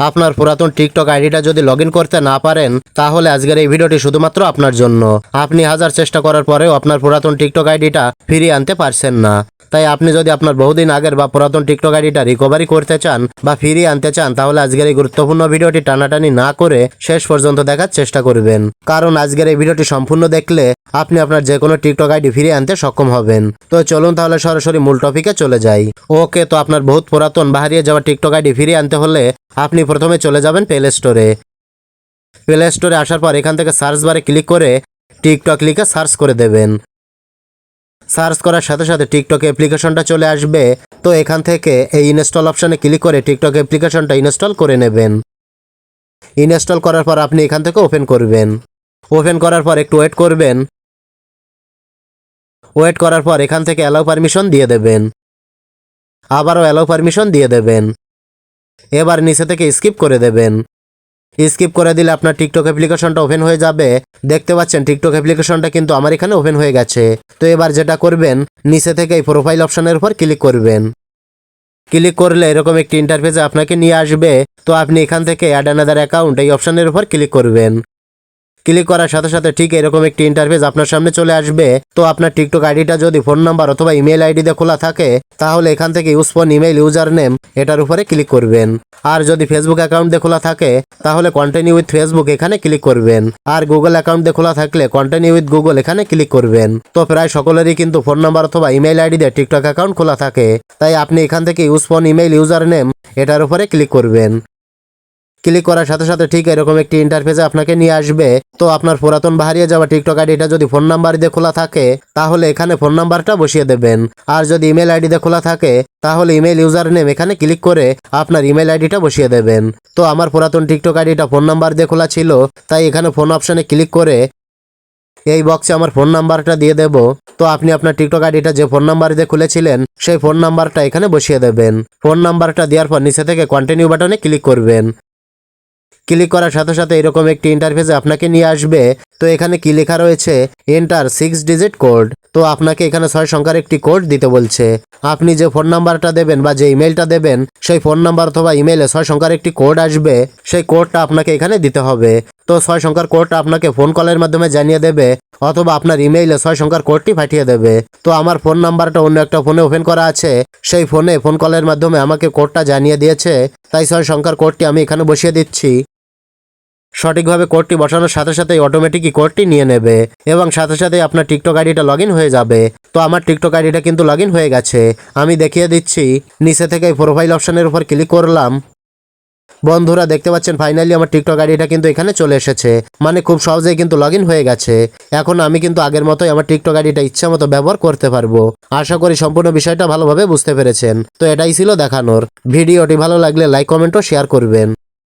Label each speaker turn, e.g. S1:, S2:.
S1: আপনার পুরাতন টিকটক আইডিটা যদি লগ করতে না পারেন, তাহলে আজকের এই ভিডিওটি শুধুমাত্র আপনার জন্য। আপনি হাজার চেষ্টা করার পরেও আপনার পুরাতন টিকটক আইডিটা ফিরিয়ে আনতে পারছেন না। তাই আপনি যদি আপনার বহুদিন আগের বা পুরাতন টিকটক আইডিটা রিকভারি করতে চান বা ফিরিয়ে আনতে চান, তাহলে আজকের এই গুরুত্বপূর্ণ ভিডিওটি টানাটানি না করে শেষ পর্যন্ত দেখার চেষ্টা করবেন। কারণ আজকের এই ভিডিওটি সম্পূর্ণ দেখলে আপনি আপনার যে কোনো টিকটক আইডি ফিরিয়ে আনতে সক্ষম হবেন। তো চলুন তাহলে সরাসরি মূল টপিকে চলে যাই। ওকে, তো আপনার বহুত পুরাতন বা হারিয়ে যাওয়া টিকটক আইডি ফিরিয়ে আনতে হলে আপনি প্রথমে চলে যাবেন প্লে স্টোরে প্লে স্টোরে আসার পর এখান থেকে সার্চ বারে ক্লিক করে টিকটক লিখে সার্চ করে দেবেন। সার্চ করার সাথে সাথে টিকটক অ্যাপ্লিকেশনটা চলে আসবে। তো এখান থেকে এই ইনস্টল অপশানে ক্লিক করে টিকটক অ্যাপ্লিকেশনটা ইনস্টল করে নেবেন। ইনস্টল করার পর আপনি এখান থেকে ওপেন করবেন। ওপেন করার পর একটু ওয়েট করবেন। ওয়েট করার পর এখান থেকে অ্যালাউ পারমিশন দিয়ে দেবেন। আবারও অ্যালাউ পারমিশন দিয়ে দেবেন। এবার নিচে থেকে স্কিপ করে দেবেন। স্কিপ করে দিলে আপনার টিকটক অ্যাপ্লিকেশনটা ওপেন হয়ে যাবে। দেখতে পাচ্ছেন টিকটক অ্যাপ্লিকেশনটা কিন্তু আমার এখানে ওপেন হয়ে গেছে। তো এবার যেটা করবেন, নিচে থেকে এই প্রোফাইল অপশনের উপর ক্লিক করবেন। ক্লিক করলে এরকম একটি ইন্টারফেসে আপনাকে নিয়ে আসবে। তো আপনি এখান থেকে অ্যাড অ্যানাদার অ্যাকাউন্ট এই অপশনের উপর ক্লিক করবেন। ক্লিক করার সাথে সাথে ঠিক এরকম একটি ইন্টারফেস আপনার সামনে চলে আসবে। তো আপনার টিকটক আইডিটা যদি ফোন নাম্বার অথবা ইমেল আইডি দিয়ে খোলা থাকে, তাহলে এখান থেকে use phone email user name এটার উপরে ক্লিক করবেন। আর যদি ফেসবুক অ্যাকাউন্ট দিয়ে খোলা থাকে, তাহলে কন্টিনিউ উইথ ফেসবুক এখানে ক্লিক করবেন। আর গুগল অ্যাকাউন্ট দিয়ে খোলা থাকলে কন্টিনিউ উইথ গুগল এখানে ক্লিক করবেন। তো প্রায় সকলেরই কিন্তু ফোন নাম্বার অথবা ইমেল আইডি দিয়ে টিকটক অ্যাকাউন্ট খোলা থাকে। তাই আপনি এখান থেকে use phone email user name এটার উপরে ক্লিক করবেন। ক্লিক করার সাথে সাথে ঠিক এরকম একটি ইন্টারফেসে আপনাকে নিয়ে আসবে। তো আপনার পুরাতন বা হারিয়ে যাওয়া টিকটক আইডিটা যদি ফোন নাম্বার দিয়ে খোলা থাকে, তাহলে এখানে ফোন নাম্বারটা বসিয়ে দেবেন। আর যদি ইমেল আইডি দিয়ে খোলা থাকে, তাহলে ইমেল ইউজার নেম এখানে ক্লিক করে আপনার ইমেল আইডিটা বসিয়ে দেবেন। তো আমার পুরাতন টিকটক আইডিটা ফোন নাম্বার দিয়ে খোলা ছিল, তাই এখানে ফোন অপশনে ক্লিক করে এই বক্সে আমার ফোন নাম্বারটা দিয়ে দেব। তো আপনি আপনার টিকটক আইডিটা যে ফোন নাম্বার দিয়ে খুলেছিলেন, সেই ফোন নাম্বারটা এখানে বসিয়ে দেবেন। ফোন নাম্বারটা দেওয়ার পর নিচে থেকে কন্টিনিউ বাটনে ক্লিক করবেন। ক্লিক করার সাথে সাথে এরকম একটি ইন্টারফেসে আপনাকে নিয়ে আসবে। তো এখানে কি লেখা রয়েছে? এন্টার সিক্স ডিজিট কোড তো আপনাকে এখানে ছয় সংখ্যার একটি কোড দিতে বলছে। আপনি যে ফোন নাম্বারটা দেবেন বা যে ইমেলটা দেবেন, সেই ফোন নাম্বার অথবা ইমেলে ছয় সংখ্যার একটি কোড আসবে। সেই কোডটা আপনাকে এখানে দিতে হবে। তো ছয় সংখ্যার কোডটা আপনাকে ফোন কলের মাধ্যমে জানিয়ে দেবে অথবা আপনার ইমেইলে ছয় সংখ্যার কোডটি পাঠিয়ে দেবে। তো আমার ফোন নাম্বারটা অন্য একটা ফোনে ওপেন করা আছে। সেই ফোনে ফোন কলের মাধ্যমে আমাকে কোডটা জানিয়ে দিয়েছে। তাই ছয় সংখ্যার কোডটি আমি এখানে বসিয়ে দিচ্ছি। সঠিকভাবে কোডটি বসানোর সাথে সাথেই অটোমেটিকই কোডটি নিয়ে নেবে এবং সাথে সাথেই আপনার টিকটক আইডিটা লগ হয়ে যাবে। তো আমার টিকটক আইডিটা কিন্তু লগ হয়ে গেছে। আমি দেখিয়ে দিচ্ছি, নিচে থেকে প্রোফাইল অপশনের উপর ক্লিক করলাম। বন্ধুরা, দেখতে পাচ্ছেন ফাইনালি আমার টিকটক আইডিটা কিন্তু এখানে চলে এসেছে। মানে খুব সহজেই কিন্তু লগ হয়ে গেছে। এখন আমি কিন্তু আগের মতোই আমার টিকটক আইডিটা ইচ্ছা মতো ব্যবহার করতে পারব। আশা করি সম্পূর্ণ বিষয়টা ভালোভাবে বুঝতে পেরেছেন। তো এটাই ছিল দেখানোর। ভিডিওটি ভালো লাগলে লাইক কমেন্ট ও শেয়ার করবেন।